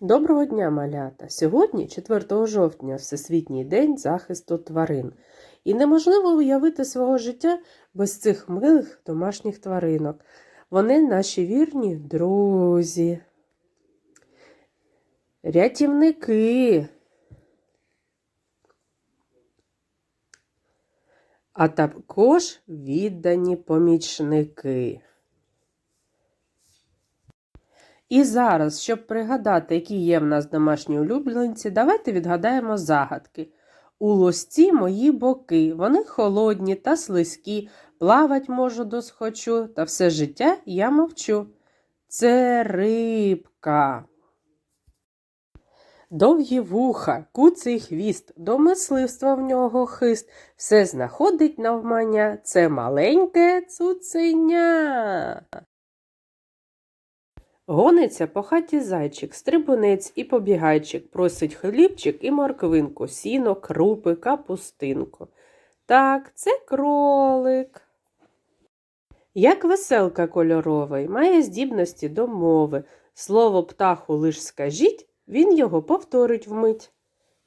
Доброго дня, малята! Сьогодні, 4 жовтня, Всесвітній день захисту тварин. І неможливо уявити свого життя без цих милих домашніх тваринок. Вони наші вірні друзі, рятівники, а також віддані помічники. І зараз, щоб пригадати, які є в нас домашні улюбленці, давайте відгадаємо загадки. У лосці мої боки, вони холодні та слизькі, плавать можу досхочу, та все життя я мовчу. Це рибка. Довгі вуха, куций хвіст, до мисливства в нього хист, все знаходить навмання, це маленьке цуценя. Гониться по хаті зайчик, стрибунець і побігайчик, просить хлібчик і морквинку, сіно, крупи, капустинку. Так, це кролик. Як веселка кольоровий, має здібності до мови. Слово птаху лиш скажіть, він його повторить вмить.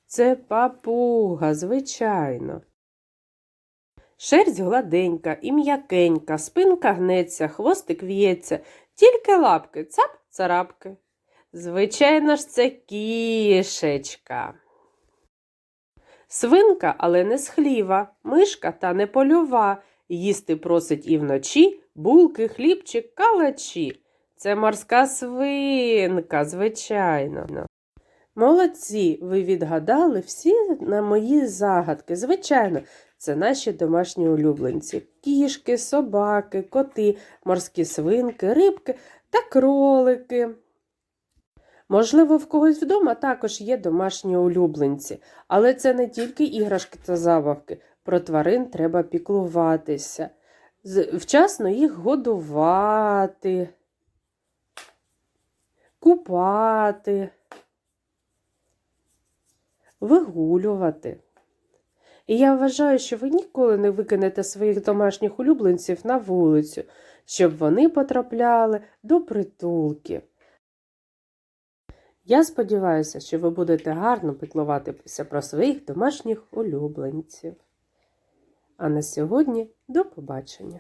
Це папуга, звичайно. Шерсть гладенька і м'якенька, спинка гнеться, хвостик в'ється, тільки лапки цап царапки. Звичайно ж, це кішечка. Свинка, але не схліва, мишка та не польова. Їсти просить і вночі булки, хлібчик, калачі. Це морська свинка, звичайно. Молодці, ви відгадали всі на мої загадки. Звичайно, це наші домашні улюбленці: кішки, собаки, коти, морські свинки, рибки та кролики. Можливо, в когось вдома також є домашні улюбленці, але це не тільки іграшки та забавки. Про тварин треба піклуватися, вчасно їх годувати, купати, вигулювати. І я вважаю, що ви ніколи не викинете своїх домашніх улюбленців на вулицю, щоб вони потрапляли до притулків. Я сподіваюся, що ви будете гарно піклуватися про своїх домашніх улюбленців. А на сьогодні до побачення!